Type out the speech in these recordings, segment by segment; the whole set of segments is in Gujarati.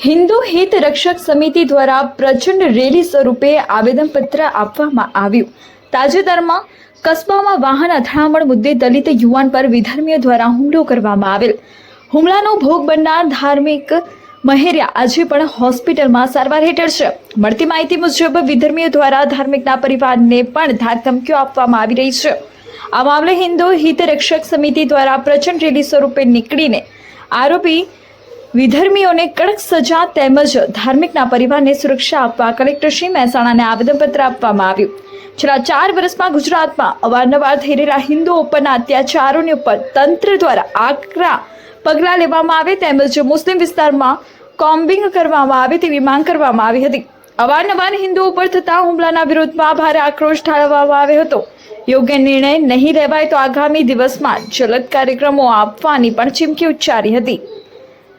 હિન્દુ હિત રક્ષક સમિતિ દ્વારા પ્રચંડ રેલી સ્વરૂપે આવેદનપત્ર આપવામાં આવ્યું. તાજેતરમાં કસ્બામાં વાહન અથડામણ મુદ્દે દલિત યુવાન પર વિધર્મીઓ દ્વારા હુમલો કરવામાં આવેલ. હુમલાનો ભોગ બનનાર ધાર્મિક મહેરિયા આજે પણ હોસ્પિટલમાં સારવાર હેઠળ છે. મળતી માહિતી મુજબ વિધર્મીઓ દ્વારા ધાર્મિકના પરિવારને પણ ધાકધમકીઓ આપવામાં આવી રહી છે. આ મામલે હિન્દુ હિત રક્ષક સમિતિ દ્વારા પ્રચંડ રેલી સ્વરૂપે નીકળીને આરોપી વિધર્મીઓને કડક સજા તેમજ ધાર્મિકના પરિવારને સુરક્ષા આપવા કલેક્ટર શ્રી મહેસાણાને આવેદનપત્ર આપવામાં આવ્યું. છેલ્લા ચાર વર્ષમાં ગુજરાતમાં અવારનવાર થઈ રહેલા હિન્દુઓ ઉપરના અત્યાચારોની ઉપર તંત્ર દ્વારા આકરા પગલાં લેવામાં આવે તેમજ મુસ્લિમ વિસ્તારમાં કોમ્બિંગ કરવામાં આવે તેવી માંગ કરવામાં આવી હતી. અવારનવાર હિન્દુઓ ઉપર થતા હુમલાના વિરોધમાં ભારે આક્રોશ ઠાળવવામાં આવ્યો હતો. યોગ્ય નિર્ણય નહીં લેવાય તો આગામી દિવસમાં જલદ કાર્યક્રમો આપવાની પણ ચીમકી ઉચ્ચારી હતી.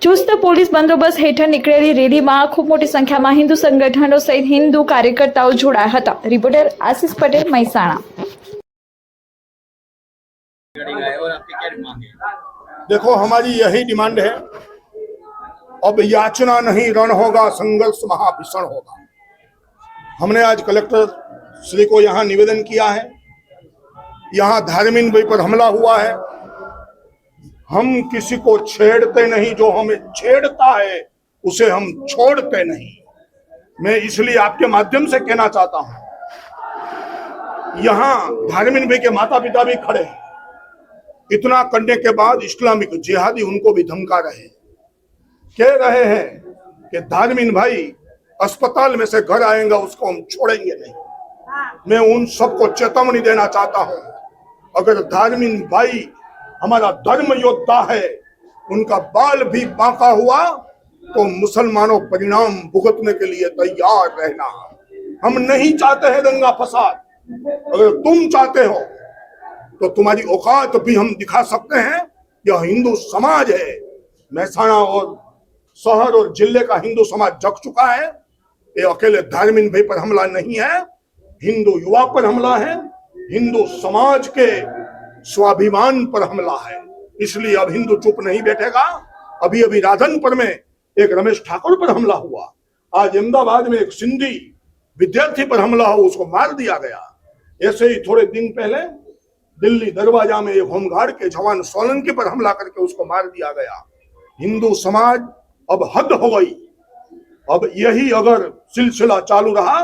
ચુસ્ત પોલીસ બંદોબસ્ત હેઠળ નીકળેલી રેલીમાં ખૂબ મોટી સંખ્યામાં હિન્દુ સંગઠનો સહિત હિન્દુ કાર્યકર્તાઓ જોડાયા હતા રિપોર્ટર આશિષ પટેલ મહેસાણા लड़ेगा है और आपकी क्या डिमांड है देखो हमारी यही डिमांड है अब याचना नहीं रण होगा संघर्ष महाभीषण होगा हमने आज कलेक्टर श्री को यहाँ निवेदन किया है यहाँ धार्मिक भाई पर हमला हुआ है हम किसी को छेड़ते नहीं, जो हमें छेड़ता है, उसे हम छोड़ते नहीं। मैं इसलिए आपके माध्यम से कहना चाहता हूँ। यहाँ धार्मिक भाई के माता पिता भी खड़े हैं। इतना करने के बाद इस्लामिक जिहादी उनको भी धमका रहे कह रहे हैं कि धार्मिन भाई, अस्पताल में से घर आएगा, उसको हम छोड़ेंगे नहीं। मैं उन सबको चेतावनी देना चाहता हूँ। अगर धार्मिन भाई हमारा धर्म योद्धा है, उनका बाल भी बांका हुआ तो मुसलमानों परिणाम भुगतने के लिए तैयार रहना। हम नहीं चाहते हैं दंगा फसाद। अगर तुम चाहते हो तो तुम्हारी औकात भी हम दिखा सकते हैं। यह हिंदू समाज है। महसाणा और शहर और ज़िले का हिंदू समाज जग चुका है। ये अकेले धार्मिक भाई पर हमला नहीं है। हिंदू युवा पर हमला है। हिंदू समाज के स्वाभिमान पर हमला है। इसलिए अब हिंदू चुप नहीं बैठेगा। अभी अभी राधनपुर में एक रमेश ठाकुर पर हमला हुआ। आज अहमदाबाद में एक सिंधी विद्यार्थी पर हमला हुआ उसको मार दिया गया। ऐसे ही थोड़े दिन पहले दिल्ली दरवाज़ा में एक होमगार्ड के जवान सोलंकी पर हमला करके उसको मार दिया गया। हिंदू समाज अब हद हो गई। अब यही अगर सिलसिला चालू रहा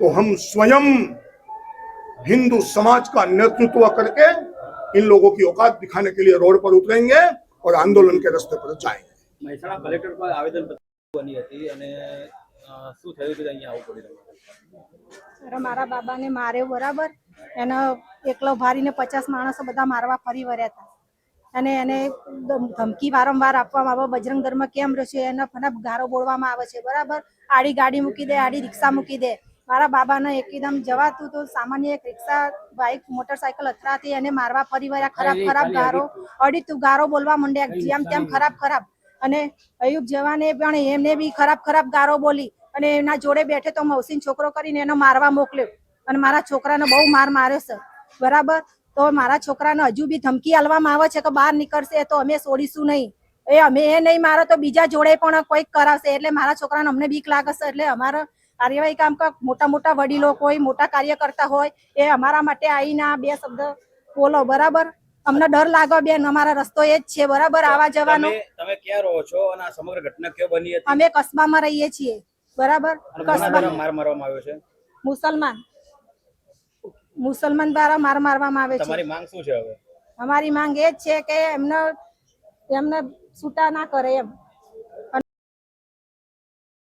तो हम स्वयं हिंदू समाज का नेतृत्व करके इन लोगों की औकात दिखाने के लिए रोड पर उतरेंगे और आंदोलन के रास्ते पर जाएंगे મહેસાણા કલેક્ટર પર આવેદન બની હતી અને અ, શું થયું કે અહીંયા આવવું પડી રહ્યું અરે મારા બાબાને માર્યો બરાબર એને એકલો ભારીને પચાસ માણસો બધા મારવા ફરી વર્યા હતા અને એને ધમ- ધમકી વારંવાર આપવામાં આવે બજરંગ ધર્મ કેમ રહ્યો છે એને ફના ગારો બોલવામાં આવે છે બરાબર આડી ગાડી મૂકી દે આડી રિક્ષા મૂકી દે મારા બાબાને એકદમ જવાતું તો સામાન્ય એક રિક્ષા બાઇક મોટરસાયકલ અથડાતી એને મારવા ફરી વર્યા ખરાબ ખરાબ ગારો અડી તું ગારો બોલવા માંડ્યા જેમ તેમ ખરાબ ખરાબ. અને અયુબ જવાને પણ એમને બી ખરાબ ખરાબ ગારો બોલી અને એના જોડે બેઠે તો મૌસીન છોકરો કરીને એનો મારવા મોકલ્યો. અને મારા છોકરાને બહુ માર માર્યો છે બરાબર? તો મારા છોકરાને હજુ બી ધમકી આલવામાં આવે છે કે બહાર નીકળશે તો અમે છોડીશું નહીં. એ અમે એ નહીં મારો તો બીજા જોડે પણ કોઈક કરાવશે. એટલે મારા છોકરાને અમને બીક લાગશે એટલે અમારા કાર્યવાહી કામ મોટા મોટા વડીલો કોઈ મોટા કાર્યકર્તા હોય એ અમારા માટે આવીને બે શબ્દ બોલો બરાબર? અમને ડર લાગો બેન અમારા રસ્તો એ જ છે બરાબર? આવા જવાનો. તમે ક્યાં રહો છો અને આ સમગ્ર ઘટના ક્યાં બની હતી? અમે કસ્બામાં રહીએ છીએ બરાબર? અને કોના દ્વારા કસ્બા માર મારવામાં આવ્યો છે? મુસલમાન. મુસલમાન દ્વારા માર મારવામાં આવે તમારી છે માંગ શું છે હવે? અમારી માંગ એ જ છે કે એમને એમને છૂટા ના કરે એમ.